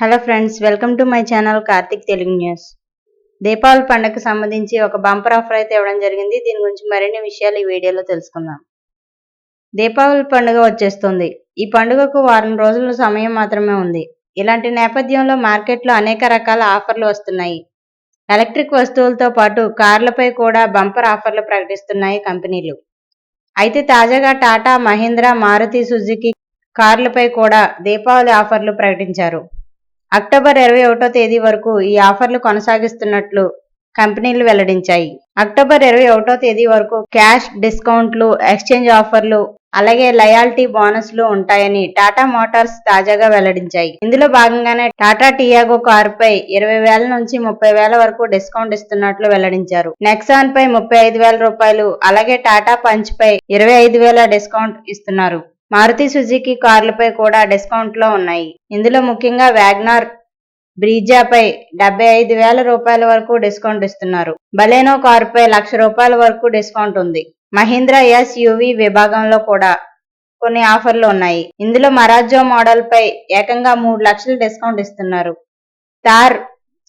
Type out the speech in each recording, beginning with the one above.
Hello friends welcome to my channel Karthik Telugu news Deepavali పండుగకు సంబంధించి ఒక bumper offer అయితే ఇవ్వడం జరిగింది. దీని గురించి మరిన్ని విషయాలు ఈ వీడియోలో తెలుసుకుందాం. దీపావళి పండుగ వచ్చేస్తుంది. ఈ పండుగకు వారం రోజుల సమయం మాత్రమే ఉంది. ఇలాంటి నేపథ్యంలో మార్కెట్లో అనేక రకాల ఆఫర్లు వస్తున్నాయి. ఎలక్ట్రిక్ వస్తువులతో పాటు కార్లపై కూడా బంపర్ ఆఫర్లు ప్రకటిస్తున్నాయి కంపెనీలు. అయితే తాజాగా టాటా మహీంద్రా మారుతి సుజుకి కార్లపై కూడా దీపావళి ఆఫర్లు ప్రకటించారు. అక్టోబర్ ఇరవై ఒకటో తేదీ వరకు ఈ ఆఫర్లు కొనసాగిస్తున్నట్లు కంపెనీలు వెల్లడించాయి. అక్టోబర్ ఇరవై ఒకటో తేదీ వరకు క్యాష్ డిస్కౌంట్లు ఎక్స్చేంజ్ ఆఫర్లు అలాగే లయాల్టీ బోనస్లు ఉంటాయని టాటా మోటార్స్ తాజాగా వెల్లడించాయి. ఇందులో భాగంగానే టాటా టియాగో కారుపై ఇరవై వేల నుంచి ముప్పై వేల వరకు డిస్కౌంట్ ఇస్తున్నట్లు వెల్లడించారు. నెక్సాన్ పై ముప్పై ఐదు వేల రూపాయలు అలాగే టాటా పంచ్ పై ఇరవై ఐదు వేల డిస్కౌంట్ ఇస్తున్నారు. మారుతి సుజుకి కార్లపై కూడా డిస్కౌంట్లో ఉన్నాయి. ఇందులో ముఖ్యంగా వ్యాగ్నార్ బ్రీజాపై డెబ్బై ఐదు వేల రూపాయల వరకు డిస్కౌంట్ ఇస్తున్నారు. బలేనో కారుపై లక్ష రూపాయల వరకు డిస్కౌంట్ ఉంది. మహీంద్రా ఎస్ యువి విభాగంలో కూడా కొన్ని ఆఫర్లు ఉన్నాయి. ఇందులో మరాజో మోడల్ పై ఏకంగా మూడు లక్షలు డిస్కౌంట్ ఇస్తున్నారు. Thar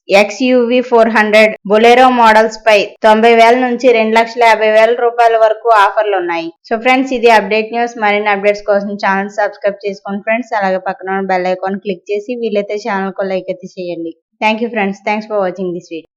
XUV four hundred Bolero models పై తొంభై వేల నుంచి రెండు లక్షల యాభై వేల రూపాయల వరకు ఆఫర్లు ఉన్నాయి. సో ఫ్రెండ్స్ ఇది అప్డేట్ న్యూస్. మరిన్ని అప్డేట్స్ కోసం ఛానల్ సబ్స్క్రైబ్ చేసుకోండి ఫ్రెండ్స్ అలాగే పక్కన బెల్ ఐకాన్ క్లిక్ చేసి వీలైతే ఛానల్కు లైక్ అయితే చేయండి. Thank you friends thanks for watching this video